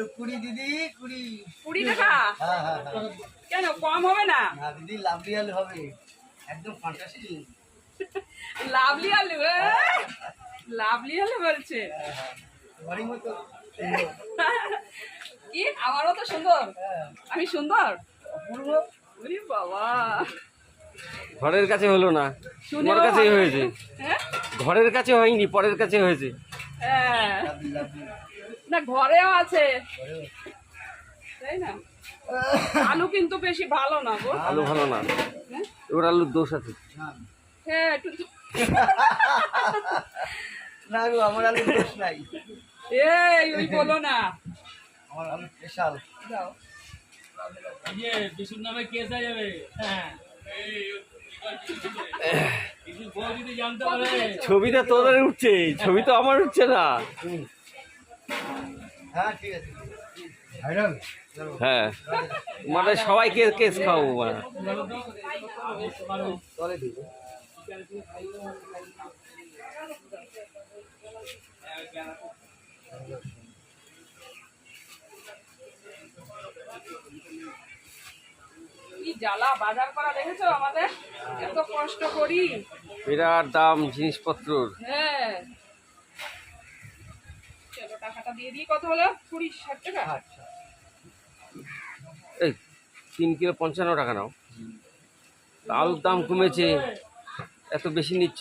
আলু কুড়ি দিদি কুড়ি। কুড়ি টাকা? হ্যাঁ হ্যাঁ হ্যাঁ। কেন কম হবে না? না দিদি লাভলি আলু হবে। একদম ফান্টাস্টিক লাভলি আলু লাভলি আলু বলছে। মতো। কি? আমারও তো সুন্দর। হ্যাঁ। আমি সুন্দর? বাবা। ঘরের কাছে হলো না। তোমার কাছেই হয়েছে। হ্যাঁ? ঘরের কাছে হয়নি পরের কাছে হয়েছে। হ্যাঁ। না ঘরেও আছে। তাই না? আলু কিন্তু বেশি ভালো না গো। আলু ভালো না। হ্যাঁ? এবার আলুর দোষ আছে। না, হ্যাঁ একটু না গো আমার আলু দোষ নাই। এই ওই বলো না। আমার আলু স্পেশাল। দাও। যে বিশুর নামে কেস হয়ে যাবে হ্যাঁ। বিশুর বউ যদি জানতে পারে। ছবিটা তোদের উঠছে ছবি তো আমার উঠছে না। হ্যাঁ ঠিক আছে। ভাইরাল? হ্যাঁ। মানে সবাইকে কেস খাওয়াবো মানে। চলে দিদি কি জ্বালা বাজার করা দেখেছ আমাদের? এত কষ্ট করি। বিরাট দাম জিনিসপত্রর। হ্যাঁ। চলো টাকাটা দিয়ে কত হলো? কুড়ি ষাট টাকা? আচ্ছা। এই তিন কিলো পঞ্চান্ন টাকা নাও। আলুর দাম কমেছে। এত বেশি নিচ্ছ